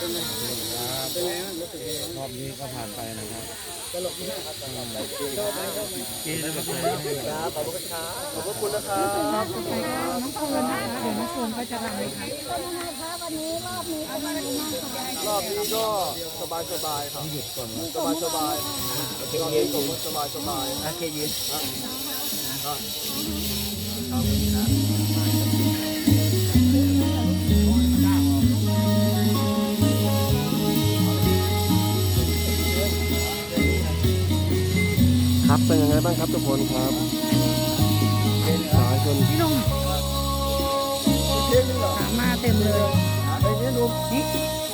รอบนี้ก็ผ่านไปนะครับตลกมากครับตลกไปอบไหมกินแล้วก็ครับขอบคุณนะครับขอบคุณนะครับน้องเฟิร์นนะคะเดี๋ยวน้องเฟนก็จะรำนะคะวันนี้รอบนี้เป็นยังไงบางรอบนี้ก็สบายสบายครับหยุดก่อนสบายสบายโอเคยืนสบายสบายโอเคยืนครับขอบคุณครับ ครับเป็นยังไงบ้างครับทุกคนครับสายชนพี่นุ่มสามาเต็มเลยไปเรียนี่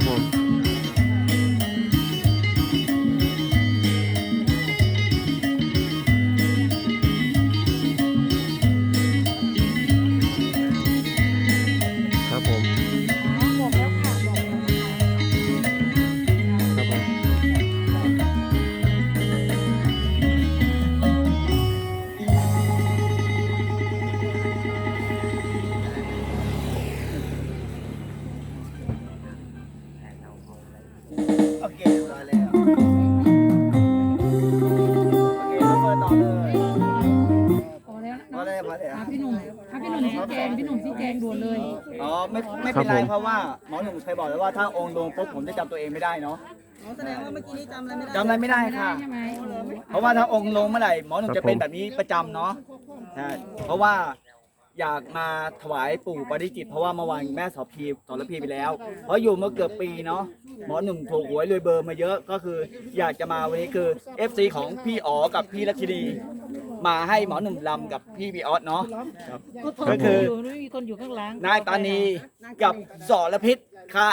Vamos. แจงด่วนเลยอ๋อไม่ไม่เป็นไรเพราะว่าหมอหนุ่มเคยบอกแล้วว่าถ้าองค์ลงปุ๊บผมจะจำตัวเองไม่ได้เนาะแสดงว่าเมื่อกี้นี้จำอะไรไม่ได้จำอะไรไม่ได้ไม่ได้ค่ะ ใช่ไหมเพราะว่าถ้าองค์ลงเมื่อไหร่หมอหนุ่มจะเป็นแบบนี้ประจำเนาะใช่เพราะว่าอยากมาถวายปู่ปาริจิต เพราะว่าเมื่อวานแม่สอบพีสอนพีไปแล้ว เพราะอยู่มาเกือบปีเนาะหมอหนุ่มถูกหวยรวยเบอร์มาเยอะก็คือ อยากจะมาวันนี้คือ FC ของพี่อ๋อกับพี่รัชนี มาให้หมอหนุ่มลำกับพี่บีออสเนาะ ก็คืออ ยู่ไม่มีคนอยู่ข้างหลังนายตานีกับสอรพิษค่ะ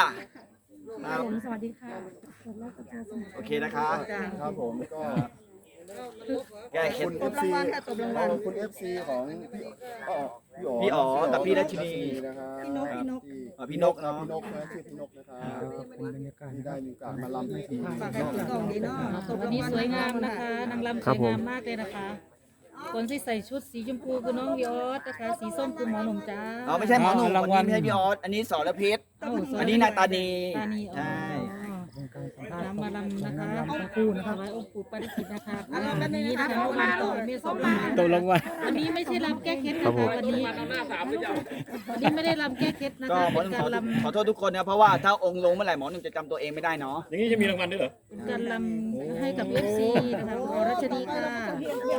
ครับผมสวัสดีค่ะโอเคนะคะครับผมก็แก้เคล็ด คุณ FC คุณ FC ของพี่อ๋อพี่อ๋อกับพี่รัชนีนะครับพี่นกพี่นกอะพี่นกเนาะพี่นกนะชื่อพี่นกนะครับที่ได้มีโอกาสมาลำพิธีฝากให้คุณกล่องดีเนาะวันนี้สวยงามนะคะ นางรำสวยงามมากเลยนะคะ คนที่ใส่ชุดสีชมพูคือน้องวิออสนะคะ สีส้มคือหมอหนุ่มจ้า อ๋อไม่ใช่หมอหนุ่มวันนี้ไม่ใช่พี่ออสอันนี้สอรพิษเาสวยอันนี้นายตานีตานีอ๋อ ใช่ รำมาลำนะคะปู่นะคะไว้องค์ปู่ปาริจิตนะคะวันนี้นะคะวันต่อเมษายนตกลงว่า วันนี้ไม่ใช่รำแก้เคล็ดนะคะวันนี้วันนี้ไม่ได้รำแก้เคล็ดนะก็คะหมอเป็หนนุ่มกาขอรลขอโทษทุกคนนะเพราะว่าถ้าองค์ลงเมื่อไหร่หมอหนุ่มจะจำตัวเองไม่ได้เนาะอย่างนี้จะมีรางวัลด้วยเหรอำเป็นการลำให้กับเอฟซีนะคะขอรัชนีค่ะ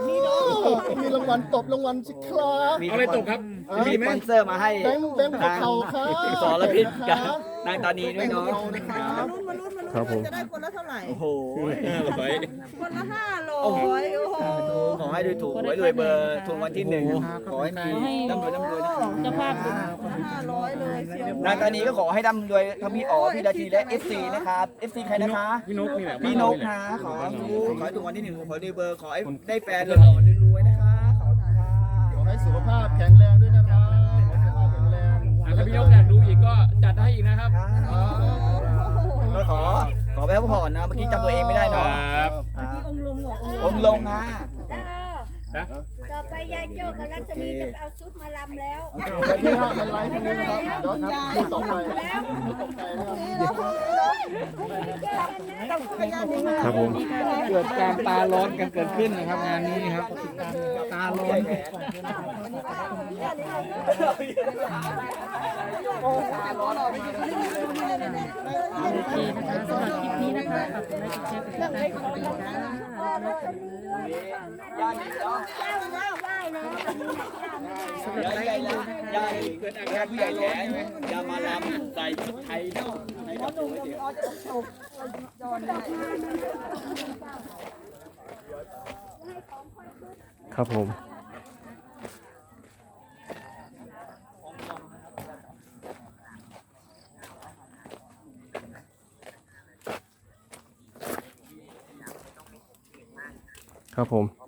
มีรางวัลตบรางวัลสิครับ มีอะไรตกครับ มีสปอนเซอร์มาให้แบงค์แบงค์ภูเขาครับสอรพิษกับนายตานีด้วยเนาะมาลุ้นมาลุ้นมาลุ้นครับผมจะได้คนละเท่าไหร่ โอ้โหคนละห้าร้อยโอ้โห ขอให้ดูถูกไว้รวยเบอร์ถูกวันที่หนึ่งขอให้มีร่ำรวยร่ำรวยนะครับเจ้าภาพห้าร้อยเลยเสียนายตานีก็ขอให้ร่ำรวยทั้งพี่อ๋อพี่ดาทีและ FC นะครับ FC ใครนะคะ พี่นกนี่แหละพี่นกนะขอให้ดูขอให้ถูกวันที่หนึ่งขอให้รวยเบอร์ขอให้ได้แฟนหล่อๆรวยๆนะคะขอบคุณค่ะ ขอให้สุขภาพแข็งแรงด้วย ถ้าพี่ยกอยากดูอีกก็จัดให้อีกนะครับก็ขอขอไปพักผ่อนนะเมื่อกี้จำตัวเองไม่ได้เนาะครับองค์ลงบอกองค์ลองค์ลงนะต่อไปยายโจ้กับรัชนีจะเอาชุดมาลำแล้ววันนี้ฮะมันไลฟ์ตรงนี้นะครับเดี๋ยว พูดต่อไปต่อไปนะครับครับผมเกิดการตาร้อนกันเกิดขึ้นนะครับงานนี้ครับ ตาร้อนโอเคนะคะสำหรับคลิปนี้นะคะฝากกดไลค์กดแชร์กดติดตามกดกระดิ่งนะคะย่าหนีเนาะสำหรับไลใหญ่ค์แล้วย่าหนีเกิดอาการผู้ใหญ่แล้อย่ามาลำใส่ชุดไทยเนาะให้กับตัวเดียวครับผม ครับผม